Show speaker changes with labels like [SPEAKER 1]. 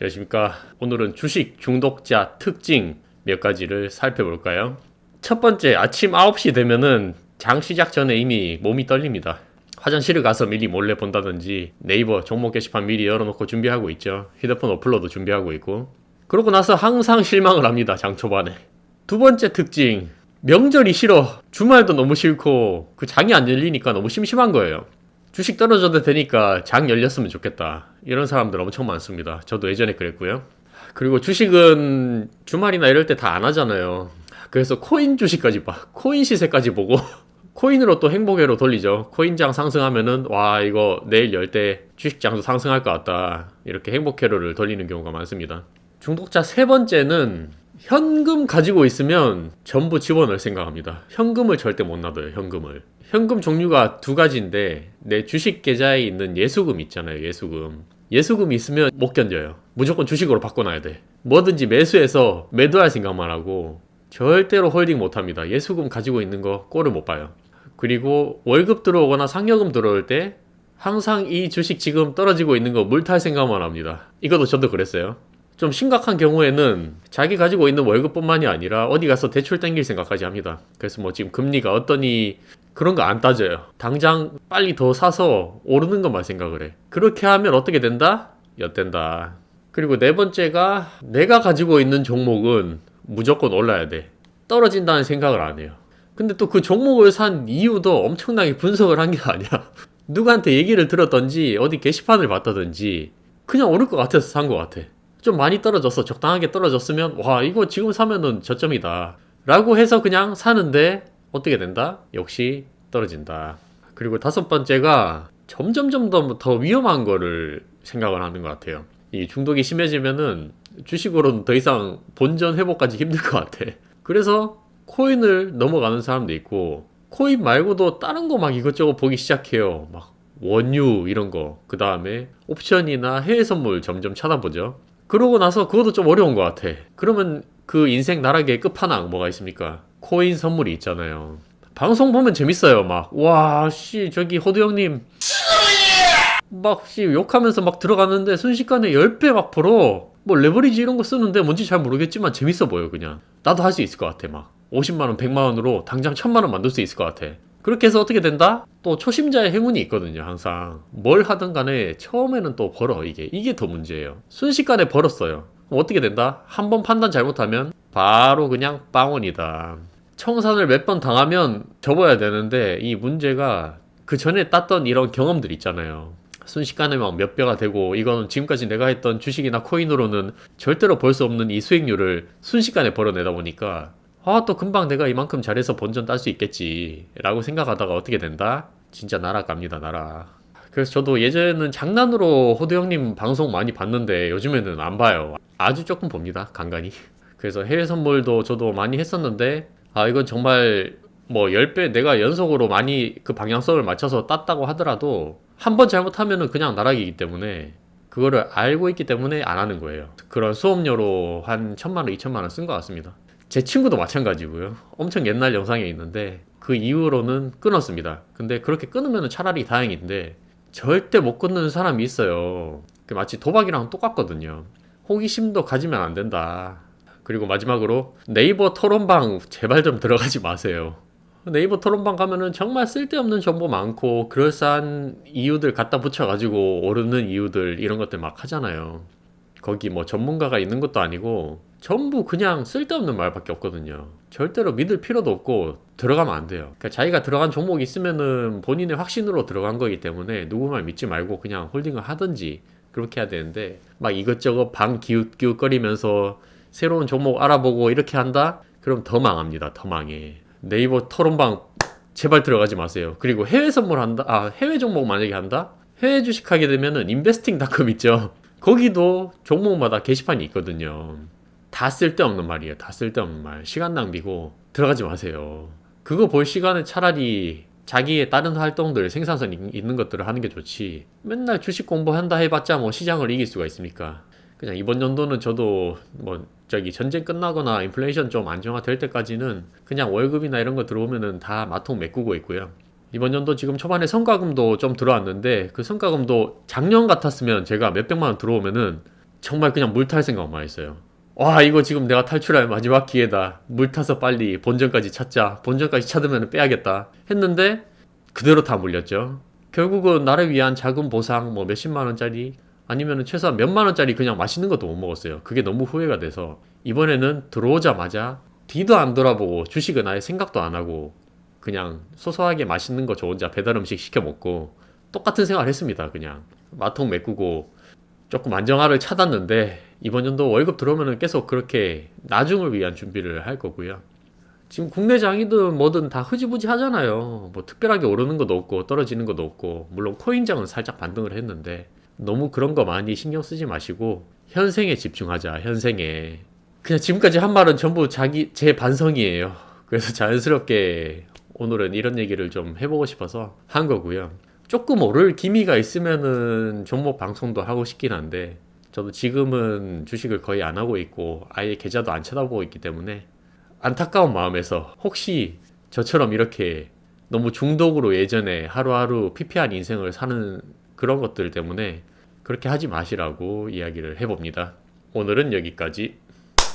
[SPEAKER 1] 안녕하십니까. 오늘은 주식 중독자 특징 몇 가지를 살펴볼까요? 첫 번째, 아침 9시 되면은 장 시작 전에 이미 몸이 떨립니다. 화장실을 가서 미리 몰래 본다든지 네이버 종목 게시판 미리 열어놓고 준비하고 있죠. 휴대폰 어플로도 준비하고 있고. 그러고 나서 항상 실망을 합니다. 장 초반에. 두 번째 특징, 명절이 싫어. 주말도 너무 싫고 그 장이 안 열리니까 너무 심심한 거예요. 주식 떨어져도 되니까 장 열렸으면 좋겠다. 이런 사람들 엄청 많습니다. 저도 예전에 그랬고요. 그리고 주식은 주말이나 이럴 때 다 안 하잖아요. 그래서 코인 주식까지 봐. 코인 시세까지 보고 코인으로 또 행복회로 돌리죠. 코인장 상승하면은 와 이거 내일 열 때 주식장도 상승할 것 같다. 이렇게 행복회로를 돌리는 경우가 많습니다. 중독자 세 번째는 현금 가지고 있으면 전부 집어넣을 생각합니다. 현금을 절대 못 놔둬요. 현금을. 현금 종류가 두 가지인데 내 주식 계좌에 있는 예수금 있잖아요. 예수금. 예수금 있으면 못 견뎌요. 무조건 주식으로 바꿔놔야 돼. 뭐든지 매수해서 매도할 생각만 하고 절대로 홀딩 못 합니다. 예수금 가지고 있는 거 꼴을 못 봐요. 그리고 월급 들어오거나 상여금 들어올 때 항상 이 주식 지금 떨어지고 있는 거 물탈 생각만 합니다. 이것도 저도 그랬어요. 좀 심각한 경우에는 자기 가지고 있는 월급뿐만이 아니라 어디 가서 대출 땡길 생각까지 합니다. 그래서 뭐 지금 금리가 어떠니 그런 거 안 따져요. 당장 빨리 더 사서 오르는 것만 생각을 해. 그렇게 하면 어떻게 된다? 엿된다. 그리고 네 번째가 내가 가지고 있는 종목은 무조건 올라야 돼. 떨어진다는 생각을 안 해요. 근데 또 그 종목을 산 이유도 엄청나게 분석을 한 게 아니야. 누구한테 얘기를 들었던지 어디 게시판을 봤다든지 그냥 오를 것 같아서 산 것 같아. 좀 많이 떨어졌어. 적당하게 떨어졌으면 와 이거 지금 사면은 저점이다. 라고 해서 그냥 사는데 어떻게 된다? 역시 떨어진다. 그리고 다섯 번째가 점점점 더, 더 위험한 거를 생각을 하는 것 같아요. 이 중독이 심해지면은 주식으로는 더 이상 본전 회복까지 힘들 것 같아. 그래서 코인을 넘어가는 사람도 있고 코인 말고도 다른 거 막 이것저것 보기 시작해요. 막 원유 이런 거. 그 다음에 옵션이나 해외 선물 점점 찾아보죠. 그러고 나서 그것도 좀 어려운 것 같아. 그러면 그 인생 나락의 끝판왕 뭐가 있습니까? 코인 선물이 있잖아요. 방송 보면 재밌어요. 막, 와, 씨, 저기 호두 형님. 막, 씨, 욕하면서 막 들어가는데 순식간에 10배 막 벌어. 뭐, 레버리지 이런 거 쓰는데 뭔지 잘 모르겠지만 재밌어 보여, 그냥. 나도 할 수 있을 것 같아, 막. 50만원, 100만원으로 당장 1000만원 만들 수 있을 것 같아. 그렇게 해서 어떻게 된다? 또 초심자의 행운이 있거든요, 항상. 뭘 하든 간에 처음에는 또 벌어, 이게. 이게 더 문제예요. 순식간에 벌었어요. 어떻게 된다? 한 번 판단 잘못하면 바로 그냥 빵원이다. 청산을 몇 번 당하면 접어야 되는데 이 문제가 그 전에 땄던 이런 경험들 있잖아요. 순식간에 막 몇 배가 되고 이거는 지금까지 내가 했던 주식이나 코인으로는 절대로 벌 수 없는 이 수익률을 순식간에 벌어내다 보니까 아 또 금방 내가 이만큼 잘해서 본전 딸 수 있겠지 라고 생각하다가 어떻게 된다? 진짜 날아갑니다 날아 그래서 저도 예전에는 장난으로 호두 형님 방송 많이 봤는데 요즘에는 안 봐요 아주 조금 봅니다 간간히 그래서 해외 선물도 저도 많이 했었는데 아 이건 정말 뭐 10배 내가 연속으로 많이 그 방향성을 맞춰서 땄다고 하더라도 한 번 잘못하면은 그냥 나락이기 때문에 그거를 알고 있기 때문에 안 하는 거예요. 그런 수업료로 한 천만 원, 이천만 원 쓴 것 같습니다. 제 친구도 마찬가지고요. 엄청 옛날 영상에 있는데 그 이후로는 끊었습니다. 근데 그렇게 끊으면 차라리 다행인데 절대 못 끊는 사람이 있어요. 그 마치 도박이랑 똑같거든요. 호기심도 가지면 안 된다. 그리고 마지막으로 네이버 토론방 제발 좀 들어가지 마세요. 네이버 토론방 가면은 정말 쓸데없는 정보 많고 그럴싸한 이유들 갖다 붙여가지고 오르는 이유들 이런 것들 막 하잖아요. 거기 뭐 전문가가 있는 것도 아니고 전부 그냥 쓸데없는 말밖에 없거든요. 절대로 믿을 필요도 없고 들어가면 안 돼요. 그러니까 자기가 들어간 종목이 있으면은 본인의 확신으로 들어간 거기 때문에 누구 말 믿지 말고 그냥 홀딩을 하든지 그렇게 해야 되는데 막 이것저것 방 기웃기웃거리면서 새로운 종목 알아보고 이렇게 한다? 그럼 더 망합니다. 더 망해. 네이버 토론방 제발 들어가지 마세요. 그리고 해외 선물 한다? 아, 해외 종목 만약에 한다? 해외 주식 하게 되면은 인베스팅닷컴 있죠. 거기도 종목마다 게시판이 있거든요. 다 쓸데없는 말이에요. 다 쓸데없는 말. 시간 낭비고 들어가지 마세요. 그거 볼 시간에 차라리 자기의 다른 활동들, 생산성 있- 있는 것들을 하는 게 좋지. 맨날 주식 공부한다 해봤자 뭐 시장을 이길 수가 있습니까? 그냥 이번 연도는 저도 뭐 저기 전쟁 끝나거나 인플레이션 좀 안정화 될 때까지는 그냥 월급이나 이런 거 들어오면은 다 마통 메꾸고 있고요. 이번 연도 지금 초반에 성과금도 좀 들어왔는데 그 성과금도 작년 같았으면 제가 몇백만 원 들어오면은 정말 그냥 물탈 생각만 했어요. 와 이거 지금 내가 탈출할 마지막 기회다. 물 타서 빨리 본전까지 찾자. 본전까지 찾으면 빼야겠다. 했는데 그대로 다 물렸죠. 결국은 나를 위한 작은 보상 뭐 몇십만 원짜리 아니면 최소한 몇만 원짜리 그냥 맛있는 것도 못 먹었어요. 그게 너무 후회가 돼서 이번에는 들어오자마자 뒤도 안 돌아보고 주식은 아예 생각도 안 하고 그냥 소소하게 맛있는 거 저 혼자 배달 음식 시켜 먹고 똑같은 생활 했습니다. 그냥 마통 메꾸고 조금 안정화를 찾았는데 이번 연도 월급 들어오면은 계속 그렇게 나중을 위한 준비를 할 거고요. 지금 국내 장이든 뭐든 다 흐지부지 하잖아요. 뭐 특별하게 오르는 것도 없고 떨어지는 것도 없고 물론 코인장은 살짝 반등을 했는데 너무 그런 거 많이 신경 쓰지 마시고 현생에 집중하자. 현생에 그냥 지금까지 한 말은 전부 자기 제 반성이에요. 그래서 자연스럽게 오늘은 이런 얘기를 좀 해보고 싶어서 한 거고요. 조금 오를 기미가 있으면은 종목 방송도 하고 싶긴 한데 저도 지금은 주식을 거의 안 하고 있고 아예 계좌도 안 쳐다보고 있기 때문에 안타까운 마음에서 혹시 저처럼 이렇게 너무 중독으로 예전에 하루하루 피폐한 인생을 사는 그런 것들 때문에 그렇게 하지 마시라고 이야기를 해봅니다. 오늘은 여기까지.